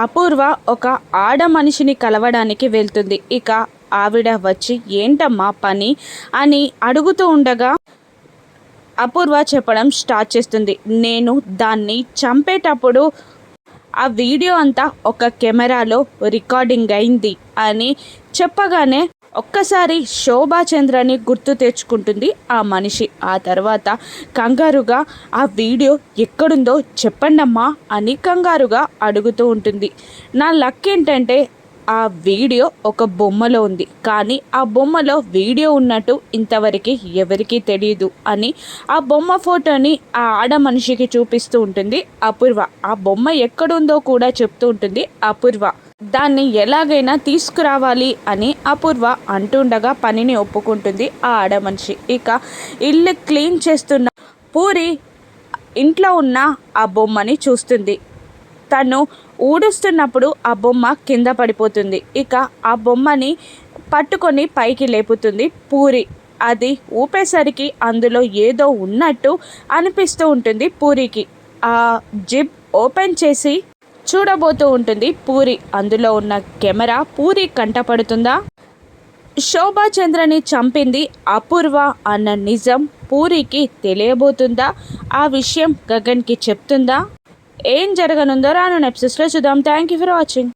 అపూర్వ ఒక ఆడ మనిషిని కలవడానికి వెళ్తుంది. ఇక ఆవిడ వచ్చి ఏంటమ్మా పని? అని అడుగుతూ ఉండగా అపూర్వ చెప్పడం స్టార్ట్ చేస్తుంది. నేను దాన్ని చంపేటప్పుడు ఆ వీడియో అంతా ఒక కెమెరాలో రికార్డింగ్ అయింది అని చెప్పగానే ఒక్కసారి శోభాచంద్రని గుర్తు తెచ్చుకుంటుంది ఆ మనిషి. ఆ తర్వాత కంగారుగా ఆ వీడియో ఎక్కడుందో చెప్పండమ్మా అని కంగారుగా అడుగుతూ ఉంటుంది. నా లక్ ఏంటంటే ఆ వీడియో ఒక బొమ్మలో ఉంది. కానీ ఆ బొమ్మలో వీడియో ఉన్నట్టు ఇంతవరకు ఎవరికీ తెలియదు అని ఆ బొమ్మ ఫోటోని ఆ ఆడ మనిషికి చూపిస్తూ ఉంటుంది. అపూర్వ ఆ బొమ్మ ఎక్కడుందో కూడా చెప్తూ ఉంటుంది అపూర్వ. దాన్ని ఎలాగైనా తీసుకురావాలి అని అపూర్వ అంటుండగా పనిని ఒప్పుకుంటుంది ఆ ఆడ మనిషి ఇక ఇల్లు క్లీన్ చేస్తున్న పూరి ఇంట్లో ఉన్న ఆ బొమ్మని చూస్తుంది. తను ఊడుస్తున్నప్పుడు ఆ బొమ్మ కింద పడిపోతుంది. ఇక ఆ బొమ్మని పట్టుకొని పైకి లేపుతుంది పూరి. అది ఊపేసరికి అందులో ఏదో ఉన్నట్టు అనిపిస్తూ ఉంటుంది పూరికి. ఆ జిప్ ఓపెన్ చేసి చూడబోతూ ఉంటుంది. పూరి అందులో ఉన్న కెమెరా పూరి కంటపడుతుందా? శోభాచంద్రని చంపింది అపూర్వ అన్న నిజం పూరికి తెలియబోతుందా? ఆ విషయం గగన్కి చెప్తుందా? ఏం జరగనుందో రాను నెప్సెస్లో చూద్దాం. Thank you for watching